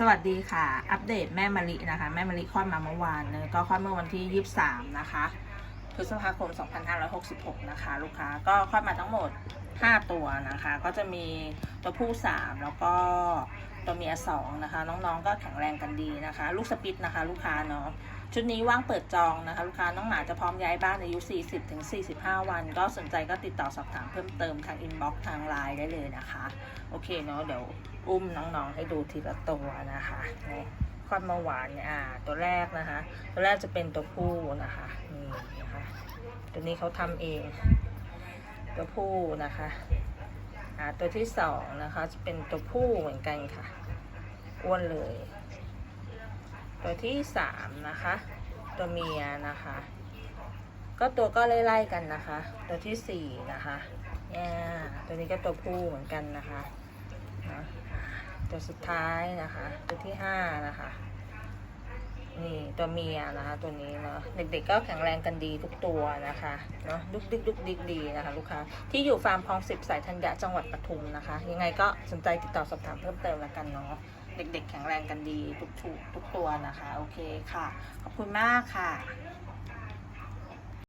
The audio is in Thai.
สวัสดีค่ะ อัปเดตแม่มะลินะคะ แม่มะลิคลอดมาเมื่อวานเนอะก็คลอดเมื่อวันที่ 23 นะคะ พฤษภาคม 2566 นะคะ ลูกค้าก็คลอดมาทั้งหมด 5 ตัวนะคะ ก็จะมีตัวผู้ 3 แล้วก็ ตัวเมีย2นะคะ น้องๆก็แข็งแรงกันดีนะคะ ลูกสปิตนะคะ ลูกค้าเนาะชุดนี้ว่างเปิดจองนะคะ ลูกค้าน้องหมาจะพร้อมย้ายบ้านอายุ 40ถึง45 วัน ก็สนใจก็ติดต่อสอบถามเพิ่มเติมทางอินบ็อกซ์ทางไลน์ได้เลยนะคะ โอเคเนาะเดี๋ยวอุ้มน้องๆให้ดูทีละตัวนะคะนี่คอดมื่อวานเนี่ยอ่าตัวแรกนะคะ ตัวแรกจะเป็นตัวผู้นะคะนี่นะคะ ตัวนี้เขาทำเอง ตัวผู้นะคะ อ่าตัวที่สองนะคะจะเป็นตัวผู้เหมือนกันค่ะอ้วนเลย ตัวที่สามนะคะ ตัวเมียนะคะ ก็ตัวก็ไล่ๆกันนะคะ ตัวที่สี่นะคะเนี่ยตัวนี้ก็ตัวผู้เหมือนกันนะคะนะตัวสุดท้ายนะคะ ตัวที่ห้านะคะ นี่ตัวเมียนะคะตัวนี้เนาะเด็กๆก็แข็งแรงกันดีทุกตัวนะคะเนาะดุกดิกดุกดิกดีนะคะลูกค้าที่อยู่ฟาร์มคลองสิบสายธัญญะจังหวัดปทุมนะคะ ยังไงก็สนใจติดต่อสอบถามเพิ่มเติมแล้วกันเนาะเด็กๆ แข็งแรงกันดีทุกทุกทุกตัวนะคะ โอเคค่ะ ขอบคุณมากค่ะ